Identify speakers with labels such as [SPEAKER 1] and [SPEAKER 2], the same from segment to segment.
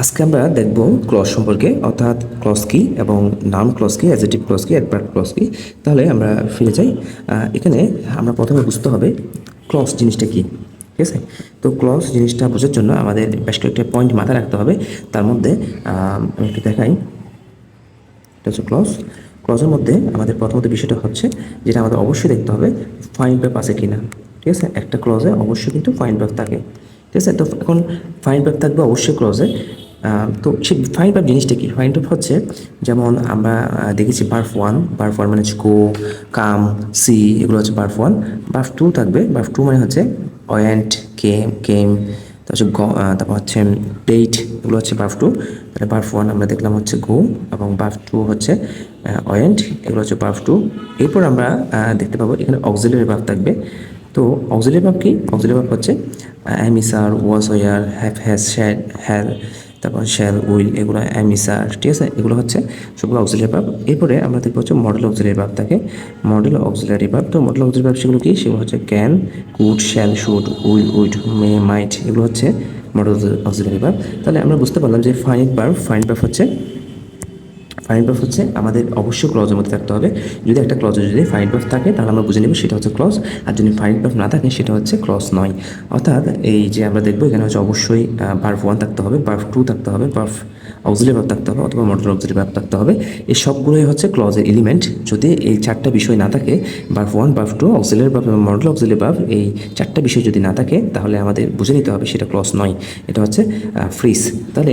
[SPEAKER 1] আজকে আমরা দেখব ক্লস সম্পর্কে, অর্থাৎ ক্লস কি এবং নাউন ক্লস কি অ্যাজেটিভ ক্লস কি অ্যাডভার্ব ক্লস কি। তাহলে আমরা ফিরে যাই। এখানে আমরা প্রথমে বুঝতে হবে ক্লস জিনিসটা কি, ঠিক আছে? তো ক্লস জিনিসটা বোঝার জন্য আমাদের বেশ কয়েকটা পয়েন্ট মাথায় রাখতে হবে। তার মধ্যে আমি একটু দেখাই। এটা হচ্ছে ক্লস ক্লজের মধ্যে আমাদের প্রথমত বিষয়টা হচ্ছে যেটা আমাদের অবশ্যই দেখতে হবে ফাইন ব্যাপ আছে কিনা। ঠিক আছে? একটা ক্লজে অবশ্যই কিন্তু ফাইন ব্যাপ থাকে। ঠিক আছে? তো এখন ফাইন ব্যাপ থাকবে অবশ্যই ক্লজে তো সেই ফাইন ব্যাপ জিনিসটা কি? ফাইন ব্যাপ হচ্ছে যেমন আমরা দেখেছি বার্ফ ওয়ান বার্ফ ওয়ান মানে হচ্ছে গো কাম সি এগুলো হচ্ছে বার্ফ ওয়ান বার্ফ টু থাকবে বার্ফ টু মানে হচ্ছে অয়েন্ট কেম কেম তারপর তারপর হচ্ছে পেইট এগুলো হচ্ছে বার্ফ টু তাহলে বার্ফ ওয়ান আমরা দেখলাম হচ্ছে গো এবং বার্ফ টু হচ্ছে অয়েন্ট এগুলো হচ্ছে বার্ফ টু এরপর আমরা দেখতে পাবো এখানে অক্সিলারি বার্ফ থাকবে। তো অক্সিলারি বার্ফ কি? অক্সিলারি বার্ফ হচ্ছে am is are was were have has had হ্যাল তারপর শেল উইল এগুলো অ্যামিসার ঠিক আছে? এগুলো হচ্ছে সবগুলো অক্সিলারি পাব এরপরে আমরা দেখব হচ্ছে মডেল অক্সিলারি পাব থাকে মডেল অক্সিলারি পাব তো মডেল অক্সিলারি পাব সেগুলো কি? সেগুলো হচ্ছে can could shall should will would may might এগুলো হচ্ছে মডেল অক্সিলারি পাব তাহলে আমরা বুঝতে পারলাম যে ফাইন ভার্ব ফাইন ভার্ব হচ্ছে ফাইন বাফ হচ্ছে আমাদের অবশ্যই ক্লজের মধ্যে থাকতে হবে। যদি একটা ক্লজে যদি ফাইন বাফ থাকে, তাহলে আমরা বুঝে নেব সেটা হচ্ছে ক্লজ আর যদি ফাইন বাফ না থাকে, সেটা হচ্ছে ক্লজ নয়। অর্থাৎ এই যে আমরা দেখব, এখানে হচ্ছে অবশ্যই বার্ফ ওয়ান থাকতে হবে বার্ফ টু থাকতে হবে বার্ফ অক্সিলি ভাব থাকতে হবে, অথবা মডেল অক্সিলি ভাব থাকতে হবে। এই সবগুলোই হচ্ছে ক্লজের এলিমেন্ট যদি এই চারটা বিষয় না থাকে verb one verb two auxiliary verb এবং মডেল অক্সিলিয়ার ভাব এই চারটা বিষয় যদি না থাকে, তাহলে আমাদের বুঝে নিতে হবে সেটা ক্লজ নয়। এটা হচ্ছে ফ্রিজ তাহলে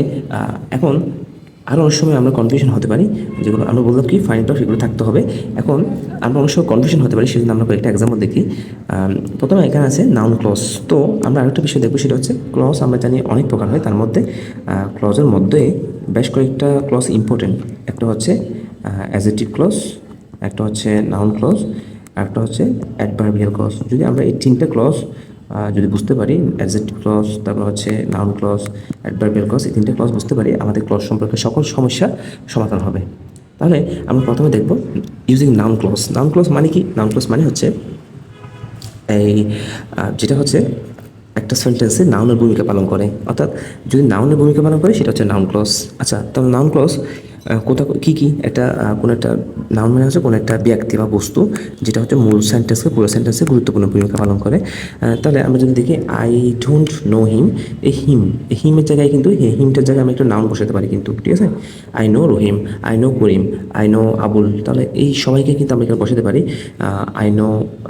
[SPEAKER 1] এখন আরও অনেক সময় আমরা কনফিউশন হতে পারি, যেগুলো আমরা বললাম কি ফাইন ড্রাফট এগুলো থাকতে হবে। এখন আমরা অনেক সময় কনফিউশন হতে পারি, সেজন্য আমরা কয়েকটা এক্সাম্পল দেখি। প্রথমে এখানে আছে নাউন ক্লস তো আমরা আরেকটা বিষয় দেখব, সেটা হচ্ছে ক্লস আমরা জানি অনেক প্রকার হয়, তার মধ্যে ক্লজের মধ্যে বেশ কয়েকটা ক্লস ইম্পর্টেন্ট একটা হচ্ছে অ্যাজেটিভ ক্লস একটা হচ্ছে নাউন ক্লস একটা হচ্ছে অ্যাডভার্বিয়াল ক্লস যদি আমরা এই তিনটা ক্লস যদি বুঝতে পারি অ্যাডজেক্টিভ ক্লস তারপর হচ্ছে নাউন ক্লজ অ্যাডভার্বিয়াল ক্লজ এই তিনটে ক্লস বুঝতে পারি, আমাদের ক্লজ সম্পর্কে সকল সমস্যা সমাধান হবে। তাহলে আমরা প্রথমে দেখব using noun clause noun clause মানে কি? নাউন ক্লস মানে হচ্ছে এই যেটা হচ্ছে একটা সেন্টেন্সে নাউনের ভূমিকা পালন করে। অর্থাৎ যদি নাউনের ভূমিকা পালন করে, সেটা হচ্ছে নাউন ক্লস আচ্ছা তাহলে নাউন ক্লজ কোথা কী কী একটা কোনো একটা নাম মানে হচ্ছে কোনো একটা ব্যক্তি বা বস্তু, যেটা হচ্ছে মূল সেন্টেন্সে পুরো সেন্টেন্সে গুরুত্বপূর্ণ ভূমিকা পালন করে। তাহলে আমরা যদি দেখি আই ডোন্ট নো হিম এই হিম এই হিমের জায়গায় কিন্তু এই হিমটার জায়গায় আমি একটা নাম বসাতে পারি কিন্তু, ঠিক আছে? I know Rahim I know Karim I know Abul তাহলে এই সবাইকে কিন্তু আমরা এখানে বসাতে পারি I know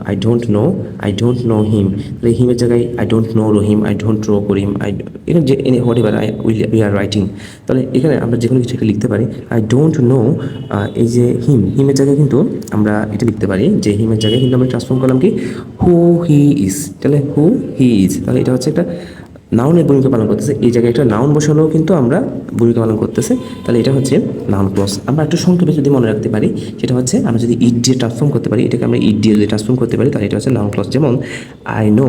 [SPEAKER 1] I don't know I don't know him তাহলে হিমের জায়গায় I don't know Rahim I don't know Karim I এখানে যে whatever I will we are writing তাহলে এখানে আমরা যে কোনো কিছু একটা লিখতে পারি আই ডোন্ট নো এই যে হিম হিমের জায়গায় কিন্তু আমরা এটা লিখতে পারি যে হিমের জায়গায় কিন্তু আমরা ট্রান্সফর্ম করলাম কি? হু হি ইজ তাহলে হু হি ইজ তাহলে এটা হচ্ছে একটা নাউনের ভূমিকা পালন করতেছে। এই জায়গায় একটা নাউন বসালেও কিন্তু আমরা ভূমিকা পালন করতেছে। তাহলে এটা হচ্ছে নাউন ক্লস আমরা একটু সংক্ষেপে যদি মনে রাখতে পারি, সেটা হচ্ছে আমরা যদি ইট দিয়ে ট্রান্সফর্ম করতে পারি, এটাকে আমরা ইট দিয়ে যদি ট্রান্সফর্ম করতে পারি, তাহলে এটা হচ্ছে নাউন ক্লস যেমন I know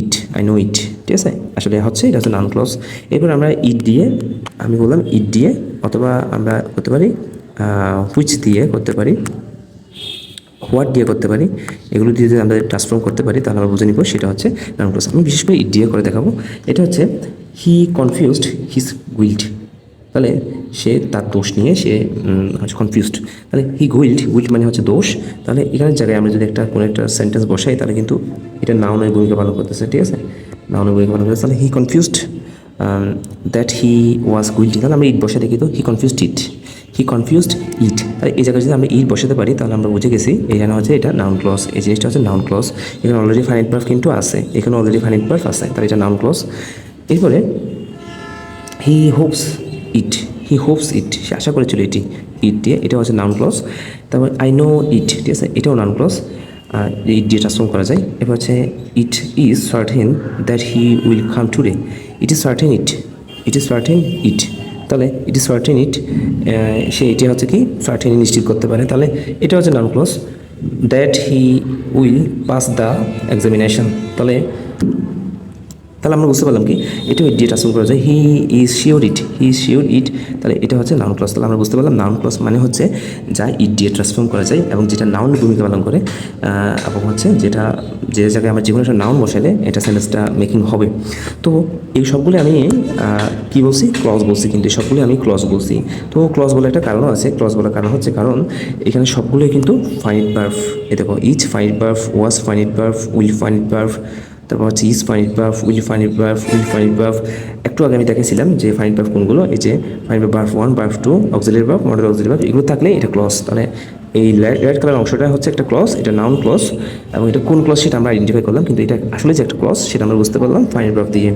[SPEAKER 1] it I know it ঠিক আছে? আসলে হচ্ছে এটা হচ্ছে নান ক্লস এরপর আমরা ইট দিয়ে, আমি বললাম ইট দিয়ে, অথবা আমরা করতে পারি হুইচ দিয়ে করতে পারি হোয়াট দিয়ে করতে পারি, এগুলো দিয়ে যদি আমরা ট্রান্সফর্ম করতে পারি, তাহলে আমরা বুঝে নিব সেটা হচ্ছে নান ক্লজ আমি বিশেষ করে ইট দিয়ে করে দেখাবো। এটা হচ্ছে হি কনফিউজড হিজ উইল্ড তাহলে সে তার দোষ নিয়ে সে হচ্ছে কনফিউজড তাহলে হি গুইল্ড উইল্ড মানে হচ্ছে দোষ। তাহলে এখানের জায়গায় আমরা যদি একটা, কোনো একটা সেন্টেন্স বসাই, তাহলে কিন্তু এটা নাউনের ভূমিকা পালন করতেছে, ঠিক আছে? নাউনের ভূমিকা পালন করতেছে, তাহলে হি কনফিউজড দ্যাট হি ওয়াজ গুইল্টি তাহলে আমরা ইট বসে দেখি তো হি কনফিউজড ইট হি কনফিউজড ইট তাহলে এই জায়গায় যদি আমরা ইট বসাতে পারি, তাহলে আমরা বুঝে গেছি, এখানে হচ্ছে এটা নাউন ক্লস এই জিনিসটা হচ্ছে নাউন ক্লস এখানে অলরেডি ফাইনাইট বার্ফ কিন্তু আছে, এখানে অলরেডি ফাইনাইট বার্ফ আছে, তাহলে এটা নাউন ক্লজ এরপরে হি হোপস ইট হি হোপস ইট সে আশা করেছিল এটি ইট দিয়ে এটা হচ্ছে নাউন ক্লস তারপর আই নো ইট ঠিক আছে? এটাও নাউন ক্লজ ইট দিয়ে ট্রান্সফর্ম করা যায়। এবার হচ্ছে it is certain that he will come today it is certain it it is certain it তাহলে ইট ইজ সার্টেন ইট সে এটি হচ্ছে কি? সার্টেন নিশ্চিত করতে পারে। তাহলে এটা হচ্ছে noun clause that he will pass the examination তাহলে তাহলে আমরা বুঝতে পারলাম কি? এটা ওই দিয়ে ট্রান্সফর্ম করা যায়। He is sure it he is sure it তাহলে এটা হচ্ছে নাউন ক্লস তাহলে আমরা বুঝতে পারলাম নাউন ক্লস মানে হচ্ছে যা ইট দিয়ে ট্রান্সফর্ম করা যায় এবং যেটা নাউন ভূমিকা পালন করে এবং হচ্ছে যেটা যে জায়গায় আমরা কোনো একটা নাউন বসালে এটা সেন্টেন্সটা মেকিং হবে। তো এই সবগুলো আমি কি বলছি? ক্লজ বলছি কিন্তু। এই সবগুলো আমি ক্লজ বলছি। তো ক্লজ বলে একটা কারণ আছে। ক্লজ বলার কারণ হচ্ছে কারণ এখানে সবগুলোই কিন্তু ফাইনিট বার্ফ এ দেখো each finite verb was finite verb will finite verb তারপর হচ্ছে is finite verb will finite verb will finite verb একটু আগে আমি দেখেছিলাম যে ফাইনিট বাফ কোনগুলো? এই যে finite verb one verb two auxiliary verb modal auxiliary verb এগুলো থাকলে এটা ক্লস মানে এই রেড কালার অংশটা হচ্ছে একটা ক্লস এটা নাউন ক্লস এবং এটা কোন ক্লস সেটা আমরা আইডেন্টিফাই করলাম, কিন্তু এটা আসলে যে একটা ক্লস সেটা আমরা বুঝতে পারলাম ফাইনিট বাফ দিয়ে।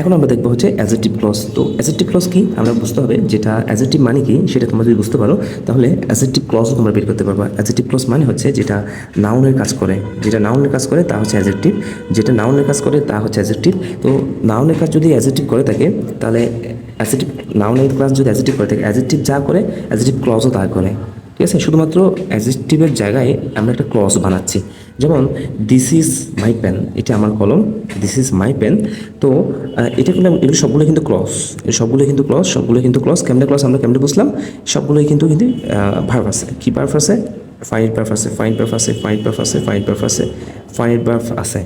[SPEAKER 1] এখন আমরা দেখব হচ্ছে অ্যাজেটিভ ক্লস তো অ্যাজেটিভ ক্লস কি? আমরা বুঝতে হবে যেটা অ্যাজেটিভ মানে কি, সেটা তোমরা যদি বুঝতে পারো, তাহলে অ্যাজেটিভ ক্লসও তোমরা বের করতে পারবা। অ্যাজেটিভ ক্লস মানে হচ্ছে যেটা নাউনের কাজ করে। যেটা নাউনের কাজ করে, তা হচ্ছে অ্যাজেটিভ যেটা নাউনের কাজ করে, তা হচ্ছে অ্যাজেটিভ তো নাউনের কাজ যদি অ্যাজেটিভ করে থাকে, তাহলে অ্যাজেটিভ নাউনের ক্লাস যদি অ্যাজেটিভ করে থাকে অ্যাজেটিভ যা করে অ্যাজেটিভ ক্লজও তা করে। ঠিক আছে? শুধুমাত্র অ্যাজেক্টিভের জায়গায় আমরা একটা ক্লজ বানাচ্ছি। যেমন দিস ইজ মাই পেন এটা আমার কলম দিস ইজ মাই পেন তো এটা কিন্তু, এগুলো সবগুলো কিন্তু ক্লস সবগুলো কিন্তু ক্লস সবগুলো কিন্তু ক্লজ কেমনে ক্লস আমরা কেমনে বুঝলাম? সবগুলোই কিন্তু কিন্তু ভার্ভ আছে। কি ভার্ভ আছে? ফাইন ভার্ভ আছে ফাইন ভার্ভ আছে ফাইন ভার্ভ আছে ফাইন ভার্ভ আছে ফাইন ভার্ভ আছে।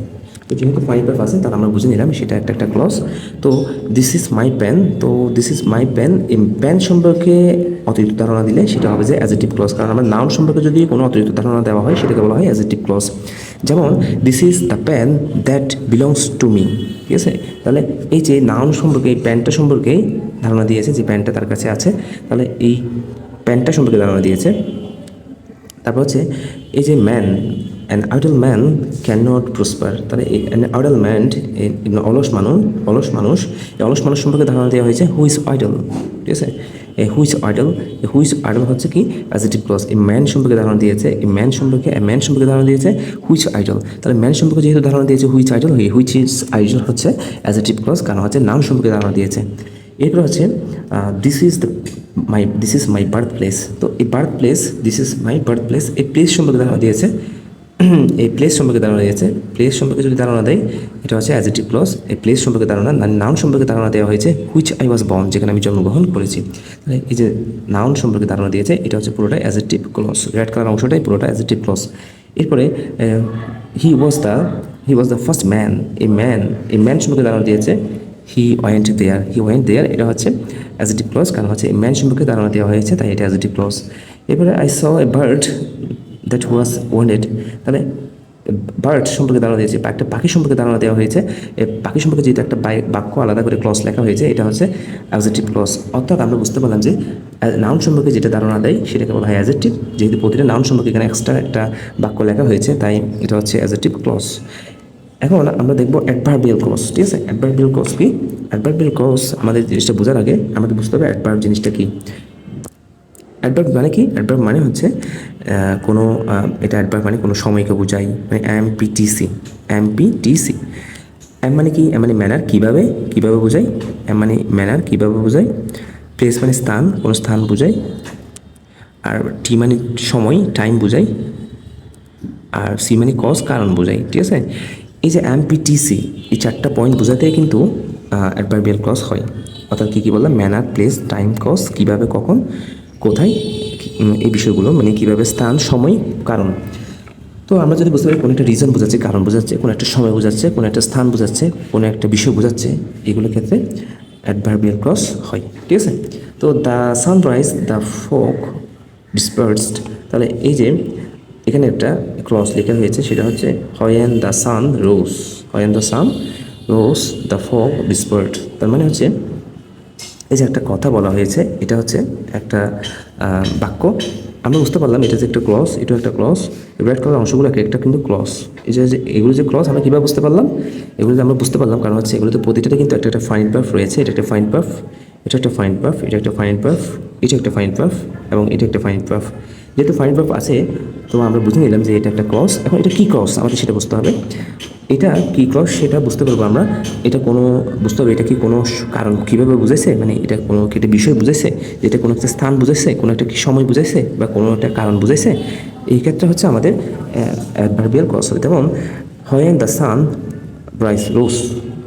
[SPEAKER 1] তো যেহেতু ফাইভ ভার্ভ আছে, তাহলে আমরা বুঝে নিলাম সেটা একটা একটা ক্লজ তো দিস ইজ মাই পেন তো দিস ইজ মাই পেন এই পেন সম্পর্কে অতিরিক্ত ধারণা দিলে সেটা হবে যে অ্যাজেটিভ ক্লজ কারণ আমরা নাউন সম্পর্কে যদি কোনো অতিরিক্ত ধারণা দেওয়া হয়, সেটাকে বলা হয় অ্যাজেটিভ ক্লজ যেমন this is the pen that belongs to me ঠিক আছে? তাহলে এই যে নাউন সম্পর্কে, এই প্যান্টটা সম্পর্কে ধারণা দিয়েছে, যে প্যান্টটা তার কাছে আছে, তাহলে এই প্যান্টটা সম্পর্কে ধারণা দিয়েছে। তারপর হচ্ছে, এই যে man an idle man can not prosper তাহলে আইডল ম্যান অলস মানুষ অলস মানুষ, এই অলস মানুষ সম্পর্কে ধারণা দেওয়া হয়েছে হু ইজ আইডল ঠিক আছে? এ হুইজ আইডল এই হুইজ আইডল হচ্ছে কি? অ্যাজিটিভ ক্লস এই ম্যান সম্পর্কে ধারণা দিয়েছে এই ম্যান সম্পর্কে এ ম্যান সম্পর্কে ধারণা দিয়েছে হুইচ আইডল তাহলে ম্যান সম্পর্কে যেহেতু ধারণা দিয়েছে হুইচ আইডল এই হুইচ ইজ আইডল হচ্ছে অ্যাজিটিভ ক্লস কারণ হচ্ছে নাম সম্পর্কে ধারণা দিয়েছে। এরপর হচ্ছে this is the my this is my birth place তো এই birth place this is my birth place এই প্লেস সম্পর্কে ধারণা দিয়েছে এই প্লেস সম্পর্কে ধারণা দিয়েছে প্লেস সম্পর্কে যদি ধারণা দেয়, এটা হচ্ছে অ্যাজিটিভ ক্লস এই প্লেস সম্পর্কে ধারণা নাউন সম্পর্কে ধারণা দেওয়া হয়েছে হুইচ আই ওয়াজ বর্ন যেখানে আমি জন্মগ্রহণ করেছি। তাহলে এই যে নাউন সম্পর্কে ধারণা দিয়েছে, এটা হচ্ছে পুরোটা অ্যাজিটিভ ক্লস রেড কালার অংশটাই পুরোটা অ্যাজিটিভ ক্লস এরপরে he was the he was the first man এই ম্যান এই ম্যান সম্পর্কে ধারণা দিয়েছে he went there he went there এটা হচ্ছে অ্যাজিটিভ ক্লস কারণ হচ্ছে ম্যান সম্পর্কে ধারণা দেওয়া হয়েছে, তাই এটা অ্যাজিটিভ ক্লস এরপরে I saw a bird that was wanted তাহলে বার্ড সম্পর্কে ধারণা দিয়েছে, একটা পাখি সম্পর্কে ধারণা দেওয়া হয়েছে। পাখি সম্পর্কে যেহেতু একটা বাক্য আলাদা করে ক্লস লেখা হয়েছে, এটা হচ্ছে অ্যাজেটিভ ক্লস অর্থাৎ আমরা বুঝতে পারলাম যে নাউন সম্পর্কে যেটা ধারণা দেয়, সেটাকে বলা হয় অ্যাজেটিভ যেহেতু প্রতিটা নাউন সম্পর্কে এখানে এক্সট্রা একটা বাক্য লেখা হয়েছে, তাই এটা হচ্ছে অ্যাজেটিভ ক্লস এখন আমরা দেখব অ্যাডভার্বিয়াল ক্লস ঠিক আছে? অ্যাডভার্বিয়াল ক্লস কি? অ্যাডভার্বিয়াল ক্লস আমাদের জিনিসটা বোঝার আগে আমাদের বুঝতে হবে অ্যাডভার্ব জিনিসটা কি। অ্যাডভার্ব মানে কি? অ্যাডভার্ব মানে হচ্ছে কোনো এটা অ্যাডভার্ব মানে কোনো সময়কে বোঝাই মানে এম পিটিসি এম মানে কি? এম মানে ম্যানার কীভাবে? কীভাবে বোঝাই এম মানে ম্যানার কীভাবে বোঝাই প্লেস মানে স্থান, কোনো স্থান বোঝাই আর টি মানে সময় টাইম বোঝাই আর সি মানে কজ কারণ বোঝাই ঠিক আছে? এই যে এমপিটিসি এই চারটা পয়েন্ট বোঝাতে কিন্তু অ্যাডভার্বিয়াল ক্লস হয়। অর্থাৎ কী কী বললাম? ম্যানার প্লেস টাইম কজ কীভাবে, কখন? কোথায়? এই বিষয়গুলো মানে কীভাবে স্থান, সময়, কারণ। তো আমরা যদি বুঝতে পারি, কোনো একটা রিজন বোঝাচ্ছে, কারণ বোঝাচ্ছে, কোনো একটা সময় বোঝাচ্ছে, কোনো একটা স্থান বোঝাচ্ছে, কোনো একটা বিষয় বোঝাচ্ছে এগুলোর ক্ষেত্রে অ্যাডভার্বিয়াল ক্রস হয়। ঠিক আছে? তো the sunrise the fog dispersed তাহলে এই যে এখানে একটা ক্রস লেখা হয়েছে, সেটা হচ্ছে when the sun rose when the sun rose the fog dispersed তার মানে হচ্ছে এই যে একটা কথা বলা হয়েছে, এটা হচ্ছে একটা বাক্য। আমরা বুঝতে পারলাম এটা যে একটা ক্লস এটা একটা ক্লস। রেড কালার অংশগুলোকে একটা কিন্তু ক্লস। এই যে এগুলো যে ক্লস, আমরা কীভাবে বুঝতে পারলাম? এগুলো আমরা বুঝতে পারলাম, কারণ হচ্ছে এগুলোতে প্রতিটাতে কিন্তু একটা একটা ফাইন পাফ রয়েছে। এটা একটা ফাইন পাফ এটা একটা ফাইন পাফ এটা একটা ফাইন পাফ এটা একটা ফাইন পাফ এবং এটা একটা ফাইন পাফ যেহেতু ফাইন পাফ আছে, তো আমরা বুঝে নিলাম যে এটা একটা ক্রস এখন এটা কী ক্রস আমাদের সেটা বুঝতে হবে। এটা কি ক্রস সেটা বুঝতে পারব আমরা। এটা কোনো, বুঝতে হবে এটা কি কোনো কারণ কীভাবে বুঝেছে মানে এটা কোনো একটা বিষয় বুঝেছে এটা কোনো একটা স্থান বুঝেছে কোনো একটা কি সময় বুঝেছে বা কোনো একটা কারণ বুঝেছে এই ক্ষেত্রে হচ্ছে আমাদের অ্যাডভার্বিয়াল ক্রস হয় যেমন হয় দ্য সান রাইস রোজ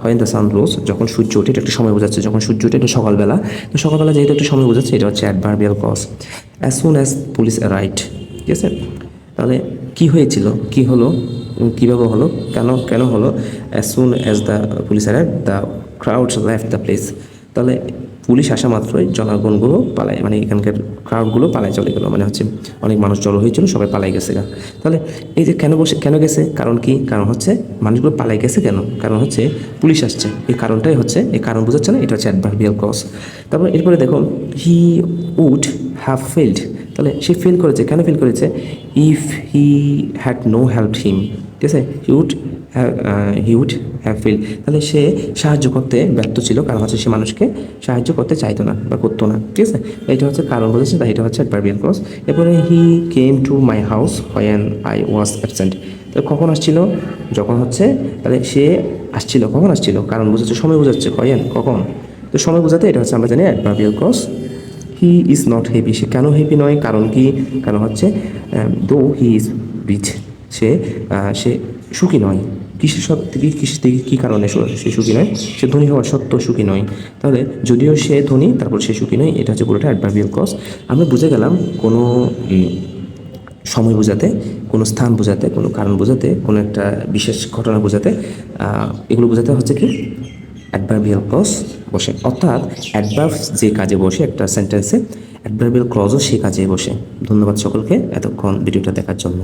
[SPEAKER 1] হয় দ্য সান রোজ যখন সূর্য ওঠে, এটা একটু সময় বোঝাচ্ছে। যখন সূর্য ওঠে, এটা সকালবেলা। তো সকালবেলা যেহেতু একটা সময় বোঝাচ্ছে, এটা হচ্ছে adverbial clause as soon as police right ঠিক আছে? তাহলে কি হয়েছিল? কি হলো? কীভাবে হলো? কেন কেন হলো? As soon as the police arrive the crowd left the place তাহলে পুলিশ আসা মাত্রই জনগণগুলো পালায় মানে এখানকার ক্রাউডগুলো পালায় চলে গেলো। মানে হচ্ছে অনেক মানুষ জড়ো হয়েছিল, সবাই পালাই গেছে গা। তাহলে এই যে কেন বসে, কেন গেছে? কারণ কি? কারণ হচ্ছে মানুষগুলো পালাই গেছে কেন? কারণ হচ্ছে পুলিশ আসছে। এই কারণটাই হচ্ছে, এই কারণ বোঝাচ্ছে না, এটা হচ্ছে অ্যাডভার্বিয়াল ক্রস তারপর এরপরে দেখো হি উড হ্যাভ ফেল্ড তাহলে সে ফেল করেছে, কেন ফেল করেছে? If he had no help him ঠিক আছে? He would he would have failed তাহলে সে সাহায্য করতে ব্যর্থ ছিল, কারণ হচ্ছে সে মানুষকে সাহায্য করতে চাইতো না বা করতো না, ঠিক আছে? এটা হচ্ছে কারণ বলেছে, তাই এটা হচ্ছে বারবিয়াল ক্রস এরপরে he came to my house when I was absent তো কখন আসছিল? যখন হচ্ছে, তাহলে সে আসছিল, কখন আসছিল? কারণ বোঝাচ্ছে, সময় বোঝাচ্ছে কয়েন কখন? তো সময় বোঝাতে এটা হচ্ছে আমরা জানি adverbial clause he is not happy সে কেন হ্যাপি নয়? কারণ কি? কারণ হচ্ছে? দো হি ইজ রিচ সে সে সুখী নয়। কিসের সব থেকে, কিসের থেকে কী কারণে সে সুখী নয়? সে ধনী হওয়ার সত্ত্বেও সুখী নয়। তাহলে যদিও সে ধনী, তারপর সে সুখী নয়, এটা হচ্ছে পুরোটা অ্যাডভার্বিয়াল কজ আমরা বুঝে গেলাম কোনো সময় বোঝাতে, কোনো স্থান বোঝাতে, কোনো কারণ বোঝাতে, কোনো একটা বিশেষ ঘটনা বোঝাতে এগুলো বোঝাতে হচ্ছে কি? অ্যাডভার্বিয়াল ক্লজ বসে। অর্থাৎ অ্যাডভার্ব যে কাজে বসে, একটা সেন্টেন্সে অ্যাডভার্বিয়াল ক্লজও সে কাজে বসে। ধন্যবাদ সকলকে এতক্ষণ ভিডিওটা দেখার জন্য।